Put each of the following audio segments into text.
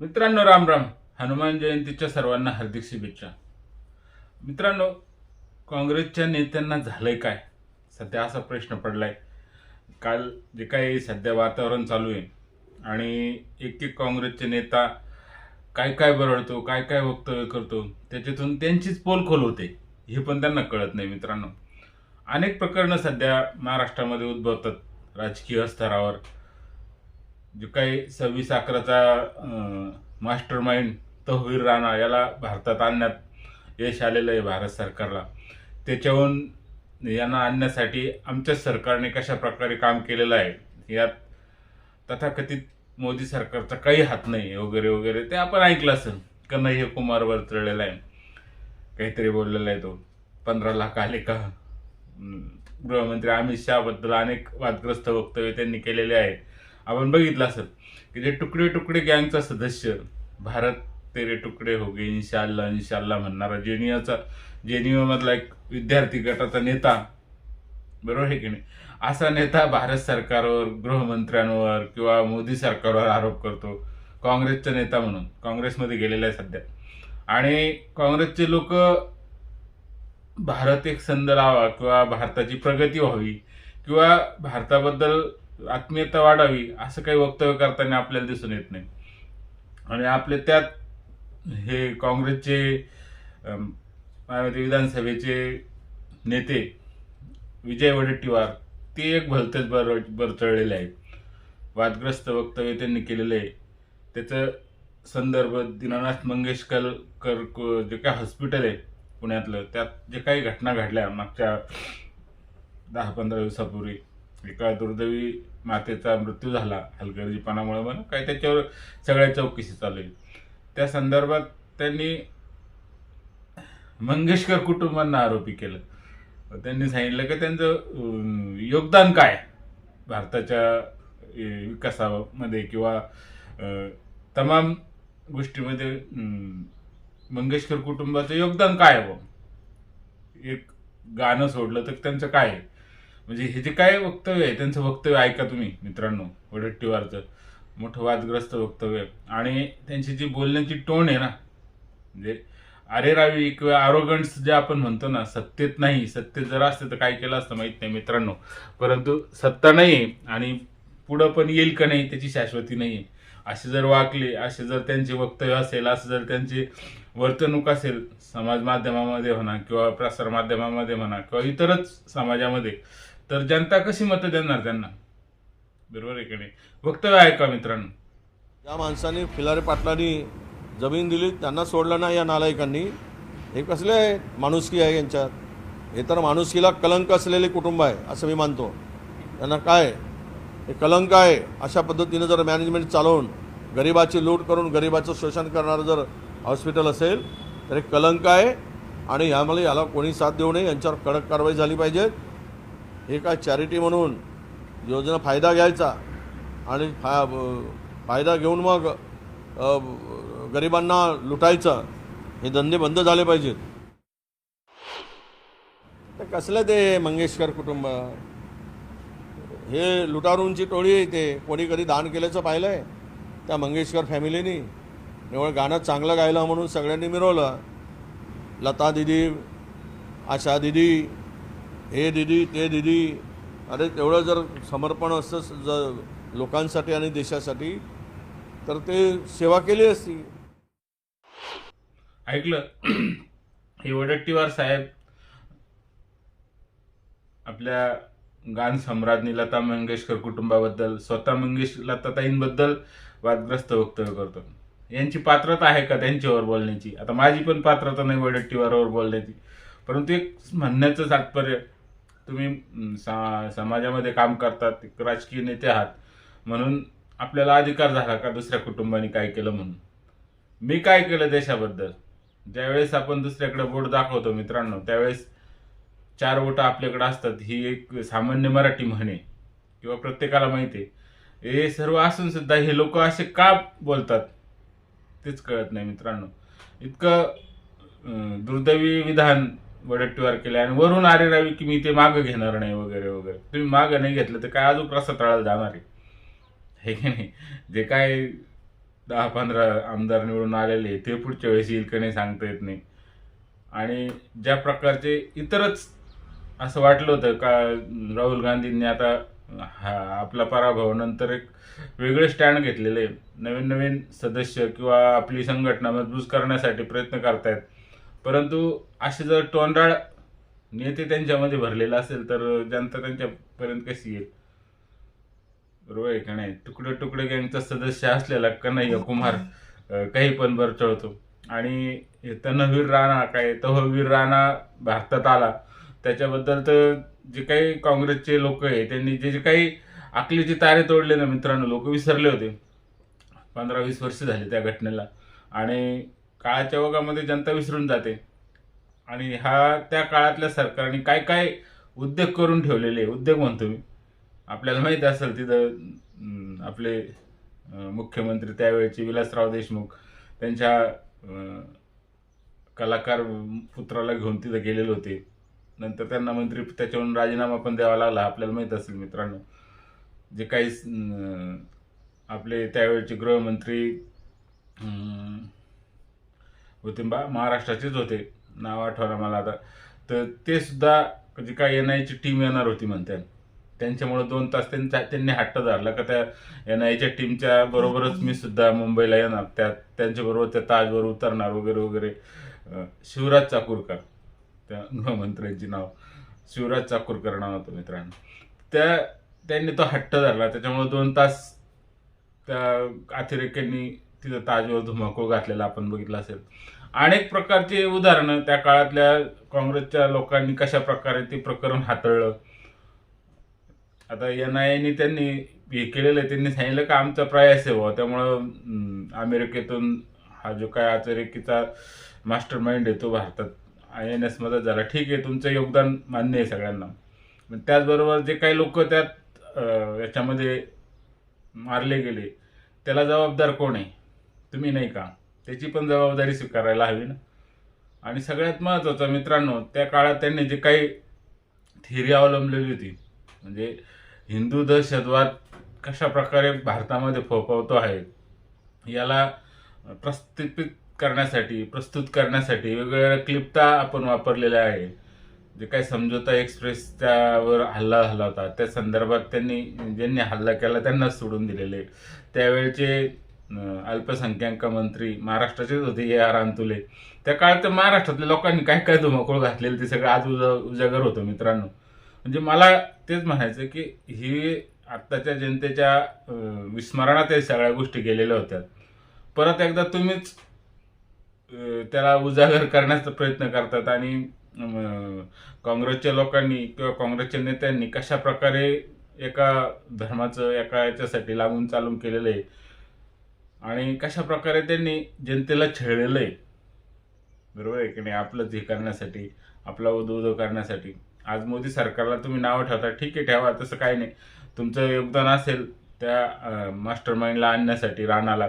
मित्रांनो राम राम. हनुमान जयंतीच्या सर्वांना हार्दिक शुभेच्छा. मित्रांनो काँग्रेसच्या नेत्यांना झालंय काय? सध्या असा प्रश्न पडलाय. काल जे काही सध्या वातावरण चालू आहे आणि एक एक काँग्रेसचे नेता काय काय बरळतो काय काय वक्तव्य करतो त्याच्यातून त्यांचीच पोलखोल होते हे पण त्यांना कळत नाही मित्रांनो. अनेक प्रकरणं सध्या महाराष्ट्रामध्ये उद्भवतात राजकीय स्तरावर. जे काही सव्वीस अकराचा मास्टर माइंड तहवीर राणा याला भारतात आणण्यात यश आलेलं आहे भारत सरकारला. त्याच्याहून यांना आणण्यासाठी आमच्या सरकारने कशा प्रकारे काम केलेलं आहे यात तथाकथित मोदी सरकारचा काही हात नाही वगैरे वगैरे. ते आपण ऐकलं असेल कन्हैया कुमारवर चढलेला आहे. काहीतरी बोललेला आहे तो. पंधरा लाख आले का? गृहमंत्री अमित शहाबद्दल अनेक वादग्रस्त वक्तव्य त्यांनी केलेले आहे. आपण बघितलं असेल की जे तुकडे तुकडे गँगचा सदस्य भारत तेरे तुकडे हो गे इन्शाल्ला इन्शाल्ला म्हणणारा जेनियाचा जेनियामधला एक विद्यार्थी गटाचा नेता. बरोबर आहे की नाही? असा नेता भारत सरकारवर गृहमंत्र्यांवर किंवा मोदी सरकारवर आरोप करतो. काँग्रेसचा नेता म्हणून. काँग्रेसमध्ये गेलेला आहे सध्या. आणि काँग्रेसचे लोक भारत एक संद लावा किंवा भारताची प्रगती व्हावी किंवा भारताबद्दल आत्मीयता वाढावी असं काही वक्तव्य करताना आपल्याला दिसून येत नाही. आणि आपले त्यात हे काँग्रेसचे विधानसभेचे नेते विजय वडेट्टीवार ते एक भलतेच बर बरचळलेले आहेत. वादग्रस्त वक्तव्य त्यांनी केलेलं आहे. त्याचं संदर्भ दीनानाथ मंगेशकर कर जे काय हॉस्पिटल आहे पुण्यातलं त्यात जे काही घटना घडल्या मागच्या दहा पंधरा दिवसापूर्वी एका दुर्दैवी मातेचा मृत्यू झाला हलगर्जीपणामुळे म्हणून काय त्याच्यावर सगळ्या चौकशी चालू आहे त्या संदर्भात त्यांनी मंगेशकर कुटुंबांना आरोपी केलं. त्यांनी सांगितलं की त्यांचं योगदान काय भारताच्या विकासामध्ये किंवा तमाम गोष्टीमध्ये मंगेशकर कुटुंबाचं योगदान काय आहे एक गाणं सोडलं तर त्यांचं काय आहे? म्हणजे हे जे काय वक्तव्य आहे त्यांचं वक्तव्य ऐका तुम्ही मित्रांनो वडट्टीवारचं मोठं वादग्रस्त वक्तव्य. आणि त्यांची जी बोलण्याची टोन आहे ना म्हणजे अरे रावी किंवा आरोगंट्स जे आपण म्हणतो ना सत्तेत नाही सत्तेत जर असते तर काय केलं असतं माहीत नाही मित्रांनो. परंतु सत्ता नाही आहे आणि पुढं पण येईल का नाही त्याची शाश्वती नाही आहे असे जर वागले असे जर त्यांचे वक्तव्य असेल असं जर त्यांची वर्तणूक असेल समाज माध्यमामध्ये म्हणा किंवा प्रसार माध्यमामध्ये म्हणा किंवा इतरच समाजामध्ये तर जनता कशी मतं देणार त्यांना? बरोबर आहे की नाही? वक्तव्य का मित्रांनो? ज्या माणसांनी फिलारे पाटलांनी जमीन दिली त्यांना सोडलं नाही या नालायकांनी. हे कसले माणुसकी आहे यांच्यात? हे तर माणुसकीला कलंक असलेले कुटुंब आहे असं मी मानतो. त्यांना काय? हे कलंक आहे अशा पद्धतीनं जर मॅनेजमेंट चालवून गरिबाची लूट करून गरिबाचं शोषण करणारं जर हॉस्पिटल असेल तर हे कलंक आहे. आणि ह्यामध्ये याला कोणी साथ देऊ नये यांच्यावर कडक कारवाई झाली पाहिजे. हे काय चॅरिटी म्हणून योजना फायदा घ्यायचा आणि फा फायदा घेऊन मग गरिबांना लुटायचं हे धंदे बंद झाले पाहिजेत. तर कसलं ते मंगेशकर कुटुंब? हे लुटारूंची टोळी आहे ते. कोणी कधी दान केल्याचं पाहिलं आहे त्या मंगेशकर फॅमिलीनी निवळ गाणं चांगलं गायलं म्हणून सगळ्यांनी मिरवलं. लता दिदी आशा दिदी हे दिदी ते दिदी. अरे तेवढं जर समर्पण असतं जर लोकांसाठी आणि देशासाठी तर ते सेवा केली असती. ऐकलं? हे वडट्टीवार साहेब आपल्या गान सम्राज्ञी लता मंगेशकर कुटुंबाबद्दल स्वतः मंगेश लताताईंबद्दल वादग्रस्त वक्तव्य करतो. यांची पात्रता आहे का त्यांच्यावर बोलण्याची? आता माझी पण पात्रता नाही वडट्टीवारावर बोलण्याची. परंतु एक म्हणण्याचं तात्पर्य तुम्ही सा समाजामध्ये काम करतात एक राजकीय नेते आहात म्हणून आपल्याला अधिकार झाला का दुसऱ्या कुटुंबाने काय केलं म्हणून? मी काय केलं देशाबद्दल? ज्यावेळेस आपण दुसऱ्याकडे बोट दाखवतो मित्रांनो त्यावेळेस चार बोटं आपल्याकडे असतात ही एक सामान्य मराठी म्हणे किंवा प्रत्येकाला माहिती आहे. हे सर्व असून सुद्धा हे लोक असे का बोलतात? तेच कळत नाही मित्रांनो. इतकं दुर्दैवी विधान वडट्टीवार केले आणि वरून आरे रावी की मी ते मागं घेणार नाही वगैरे वगैरे. तुम्ही मागं नाही घेतलं तर काय अजून प्रसा तळाला जाणार आहे? हे की नाही? जे काय दहा पंधरा आमदार निवडून आलेले ते पुढच्या वेळेस येईल का नाही सांगता येत नाही. आणि ज्या प्रकारचे इतरच असं वाटलं होतं का राहुल गांधींनी आता हा आपला पराभव नंतर एक वेगळे स्टँड घेतलेले आहे. नवीन नवीन सदस्य किंवा आपली संघटना मजबूत करण्यासाठी प्रयत्न करतायत. परंतु असे जर तोंडाळ नेते त्यांच्यामध्ये भरलेला असेल तर जनता त्यांच्यापर्यंत कशी येईल? बरोबर आहे का नाही? तुकडे तुकडे गँगचा सदस्य असलेला कन्हैया कुमार काही पण बरचळतो. आणि हे तनवीर राणा काय तहवीर राणा भारतात आला. त्याच्याबद्दल तर जे काही काँग्रेसचे लोक आहे त्यांनी जे जे काही आकलीचे तारे तोडले ना मित्रांनो लोक विसरले होते. पंधरा वीस वर्ष झाले त्या घटनेला. आणि काळाच्या ओघामध्ये जनता विसरून जाते. आणि हा त्या काळातल्या सरकारने काय काय उद्योग करून ठेवलेले उद्योग म्हणतो मी आपल्याला माहीत असेल तिथं आपले मुख्यमंत्री त्यावेळेचे विलासराव देशमुख त्यांच्या कलाकार पुत्राला घेऊन तिथं गेलेले होते. नंतर त्यांना मंत्री त्याच्यावरून राजीनामा पण द्यावा लागला. आपल्याला माहीत असेल मित्रांनो जे काही आपले त्यावेळेचे गृहमंत्री अं, बा महाराष्ट्राचेच होते. नाव आठवलं मला आता. तर ते सुद्धा जे काय एन आयची टीम येणार होती म्हणते त्यांच्यामुळे दोन तास त्यांचा त्यांनी हट्ट धरला का त्या एन आयच्या टीमच्या बरोबरच मी सुद्धा मुंबईला येणार. त्या त्यांच्याबरोबर त्या ताजवर उतरणार वगैरे वगैरे. शिवराज चाकूरकर. त्या गृहमंत्र्यांची नाव. शिवराज चाकूरकर नाव होतं मित्रांनो. त्या त्यांनी तो हट्ट धरला. त्याच्यामुळे दोन तास त्या अतिरेक्यांनी तिथं ताजवर धुमाकूळ घातलेला आपण बघितला असेल. अनेक प्रकारचे उदाहरणं त्या काळातल्या काँग्रेसच्या लोकांनी कशा प्रकारे ते प्रकरण हाताळलं. आता एन आय एने त्यांनी हे केलेलं आहे त्यांनी सांगितलं का आमचा प्रयास आहे त्यामुळं अमेरिकेतून हा जो काय अतिरेकीचा मास्टर माइंड आहे तो भारतात आय एन एसमध्ये झाला. ठीक आहे तुमचं योगदान मान्य आहे सगळ्यांना. पण त्याचबरोबर जे काही लोक त्यात याच्यामध्ये मारले गेले त्याला जबाबदार कोण आहे? तुम्ही नाही का? त्याची पण जबाबदारी स्वीकारायला हवी ना. आणि सगळ्यात महत्त्वाचं मित्रांनो त्या काळात त्यांनी जे काही थिरी अवलंबलेली होती म्हणजे हिंदू दहशतवाद कशा प्रकारे भारतामध्ये फोफावतो आहे याला प्रस्थापित करण्यासाठी प्रस्तुत करण्यासाठी वेगवेगळ्या क्लिप्ता आपण वापरलेल्या आहे. जे काही समझोता एक्सप्रेस त्यावर हल्ला झाला होता त्या संदर्भात त्यांनी ज्यांनी हल्ला केला त्यांनाच सोडून दिलेले. त्यावेळचे अल्पसंख्याक मंत्री महाराष्ट्राचेच होते ए आर अंतुले. त्या काळात महाराष्ट्रातल्या लोकांनी काय काय धुमाकूळ घातलेलं ते सगळं आज उजा उजागर होतं मित्रांनो. म्हणजे मला तेच म्हणायचं की ही आत्ताच्या जनतेच्या विस्मरणात या सगळ्या गोष्टी गेलेल्या होत्या. परत एकदा तुम्हीच त्याला उजागर करण्याचा प्रयत्न करतात आणि काँग्रेसच्या लोकांनी किंवा काँग्रेसच्या नेत्यांनी कशा प्रकारे एका धर्माचं एका याच्यासाठी लागून चालून केलेलं आहे आणि कशा प्रकारे त्यांनी जनतेला छळलेलं आहे बरोबर आहे की नाही? आपलंच हे करण्यासाठी आपला उदो करण्यासाठी. आज मोदी सरकारला तुम्ही नावं ठेवता ठीक आहे ठेवा तसं काही नाही. तुमचं योगदान असेल त्या मास्टर माइंडला आणण्यासाठी राणाला.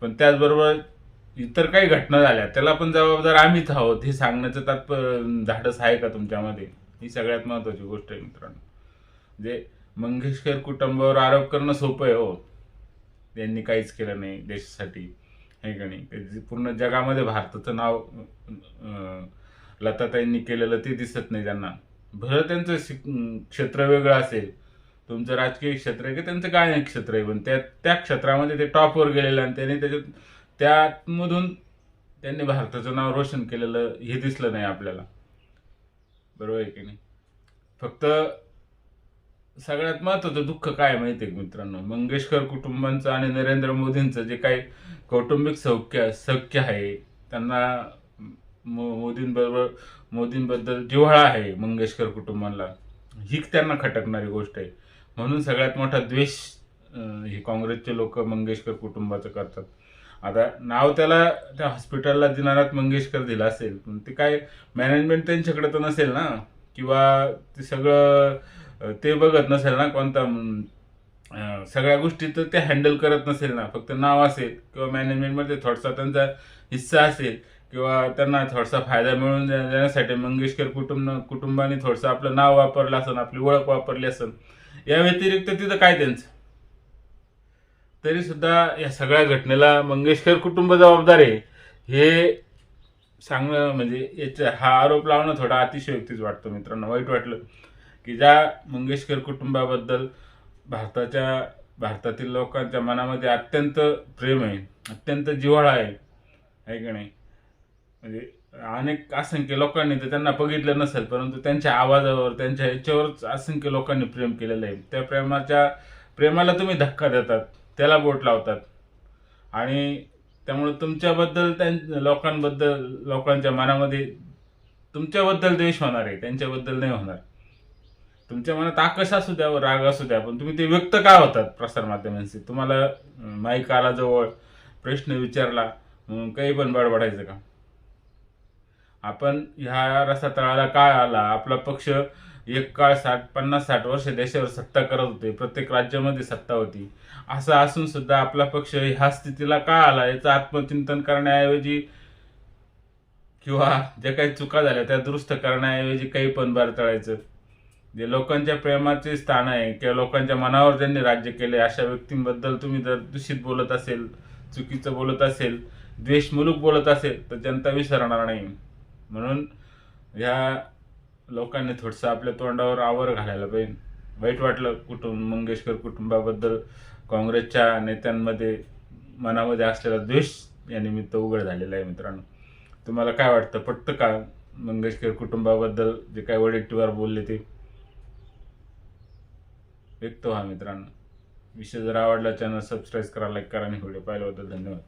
पण त्याचबरोबर इतर काही घटना झाल्या त्याला पण जबाबदार आम्हीच आहोत हे सांगण्याचं तात्प धाडस आहे का तुमच्यामध्ये? ही सगळ्यात महत्त्वाची गोष्ट आहे मित्रांनो. जे मंगेशकर कुटुंबावर आरोप करणं सोपं आहे हो. यांनी काहीच केलं नाही देशासाठी. हे का नाही? पूर्ण जगामध्ये भारताचं नाव लताताईंनी केलेलं ते दिसत नाही त्यांना. भर त्यांचं शिक- क्षेत्र वेगळं असेल तुमचं राजकीय क्षेत्र आहे की त्यांचं गायन क्षेत्र आहे पण त्या त्या क्षेत्रामध्ये ते टॉपवर गेलेलं आणि त्यांनी त्याच्यात त्यामधून त्यांनी भारताचं नाव रोशन केलेलं हे दिसलं नाही आपल्याला. बरोबर आहे की नाही? फक्त सगळ्यात महत्वाचं दुःख काय माहिती आहे मित्रांनो? मंगेशकर कुटुंबांचं आणि नरेंद्र मोदींचं जे काही कौटुंबिक सौख्य सौख्य आहे त्यांना मो- मोदींबरोबर मोदींबद्दल जिव्हाळा आहे मंगेशकर कुटुंबाला ही त्यांना खटकणारी गोष्ट आहे. म्हणून सगळ्यात मोठा द्वेष हे काँग्रेसचे लोक मंगेशकर कुटुंबाचं करतात. आता नाव त्याला त्या हॉस्पिटलला दिनारात मंगेशकर दिलं असेल पण ते काय मॅनेजमेंट त्यांच्याकडे तर नसेल ना? किंवा ते सगळं ते बघत नसेल ना कोणता सगळ्या गोष्टी तर ते हँडल करत नसेल ना. फक्त नाव असेल किंवा मॅनेजमेंटमध्ये थोडासा त्यांचा हिस्सा असेल किंवा त्यांना थोडासा फायदा मिळून देण्यासाठी मंगेशकर कुटुंब कुटुंबाने थोडंसं आपलं नाव वापरलं असेल आपली ओळख वापरली असेल या व्यतिरिक्त तिथं काय त्यांचं? तरी सुद्धा या सगळ्या घटनेला मंगेशकर कुटुंब जबाबदार आहे. हे सांगणं म्हणजे याचा हा आरोप लावणं थोडा अतिशयोक्तीच वाटतो मित्रांनो वाईट वाटलं. की ज्या मंगेशकर कुटुंबाबद्दल भारताच्या भारतातील लोकांच्या मनामध्ये अत्यंत प्रेम आहे अत्यंत जिव्हाळा आहे आहे की नाही? म्हणजे अनेक असंख्य लोकांनी तर त्यांना बघितलं नसेल परंतु त्यांच्या आवाजावर त्यांच्या ह्याच्यावरच असंख्य लोकांनी प्रेम केलेलं आहे. त्या प्रेमाच्या प्रेमाला तुम्ही धक्का देतात त्याला बोट लावतात. आणि त्यामुळे तुमच्याबद्दल त्यां लोकांबद्दल लोकांच्या मनामध्ये तुमच्याबद्दल द्वेष होणार आहे त्यांच्याबद्दल नाही होणार. तुमच्या मनात आकश असू द्या व राग असू द्या पण तुम्ही ते व्यक्त का होतात प्रसारमाध्यमांशी तुम्हाला माईक आला जवळ प्रश्न विचारला काही पण बडबडायचं का? आपण ह्या रसातळाला काय आला आपला पक्ष एक काळ साठ पन्नास साठ वर्ष देशावर सत्ता करत होते प्रत्येक राज्यामध्ये सत्ता होती. असं असून सुद्धा आपला पक्ष ह्या स्थितीला का आला याचं आत्मचिंतन करण्याऐवजी किंवा ज्या काही चुका झाल्या त्या दुरुस्त करण्याऐवजी काही पण बरतळायचं जे लोकांच्या प्रेमाचे स्थान आहे किंवा लोकांच्या मनावर ज्यांनी राज्य केले अशा व्यक्तींबद्दल तुम्ही जर दूषित बोलत असेल चुकीचं बोलत असेल द्वेषमुलूक बोलत असेल तर जनता विसरणार नाही. म्हणून ह्या लोकांनी थोडंसं आपल्या तोंडावर आवर घालायला पाहिजे. वाईट वाटलं कुटुंब मंगेशकर कुटुंबाबद्दल काँग्रेसच्या नेत्यांमध्ये मनामध्ये असलेला द्वेष या निमित्त उघड झालेला आहे मित्रांनो. तुम्हाला काय वाटतं? पटतं का मंगेशकर कुटुंबाबद्दल जे काय वडेट्टीवार बोलले ते? व्यक्त व्हा मित्रांनो. विषय जर आवडला चॅनल सबस्क्राईब करा लाईक करा आणि व्हिडिओ पाहिल्याबद्दल धन्यवाद.